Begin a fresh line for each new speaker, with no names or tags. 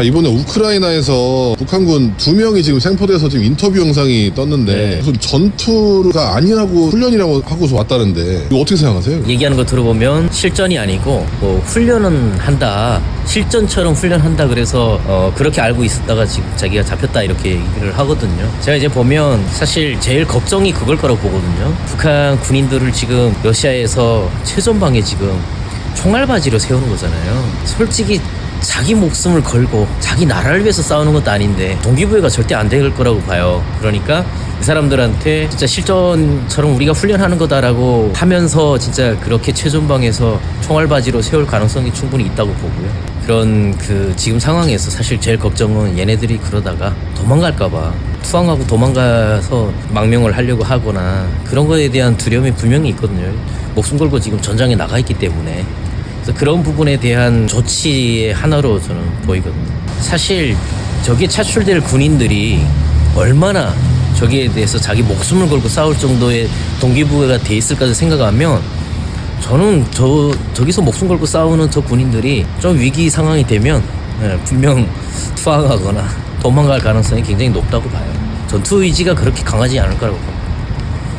자 이번에 우크라이나에서 북한군 두 명이 지금 생포돼서 지금 인터뷰 영상이 떴는데
네.
무슨 전투가 아니라고 훈련이라고 하고서 왔다는데 이거 어떻게 생각하세요?
얘기하는 거 들어보면 실전이 아니고 뭐 훈련은 한다 실전처럼 훈련한다 그래서 어 그렇게 알고 있었다가 지금 자기가 잡혔다 이렇게 얘기를 하거든요 제가 이제 보면 사실 제일 걱정이 그걸 거라고 보거든요 북한 군인들을 지금 러시아에서 최전방에 지금 총알바지로 세우는 거잖아요 솔직히 자기 목숨을 걸고 자기 나라를 위해서 싸우는 것도 아닌데 동기부여가 절대 안 될 거라고 봐요. 그러니까 이 사람들한테 진짜 실전처럼 우리가 훈련하는 거다라고 하면서 진짜 그렇게 최전방에서 총알바지로 세울 가능성이 충분히 있다고 보고요. 그런 그 지금 상황에서 사실 제일 걱정은 얘네들이 그러다가 도망갈까봐 투항하고 도망가서 망명을 하려고 하거나 그런 거에 대한 두려움이 분명히 있거든요. 목숨 걸고 지금 전장에 나가 있기 때문에 그런 부분에 대한 조치의 하나로 저는 보이거든요. 사실 저기에 차출될 군인들이 얼마나 저기에 대해서 자기 목숨을 걸고 싸울 정도의 동기부여가 돼 있을까 생각하면 저는 저 저기서 목숨 걸고 싸우는 저 군인들이 좀 위기 상황이 되면 예, 분명 투항하거나 도망갈 가능성이 굉장히 높다고 봐요. 전투 의지가 그렇게 강하지 않을 거라고 봐요.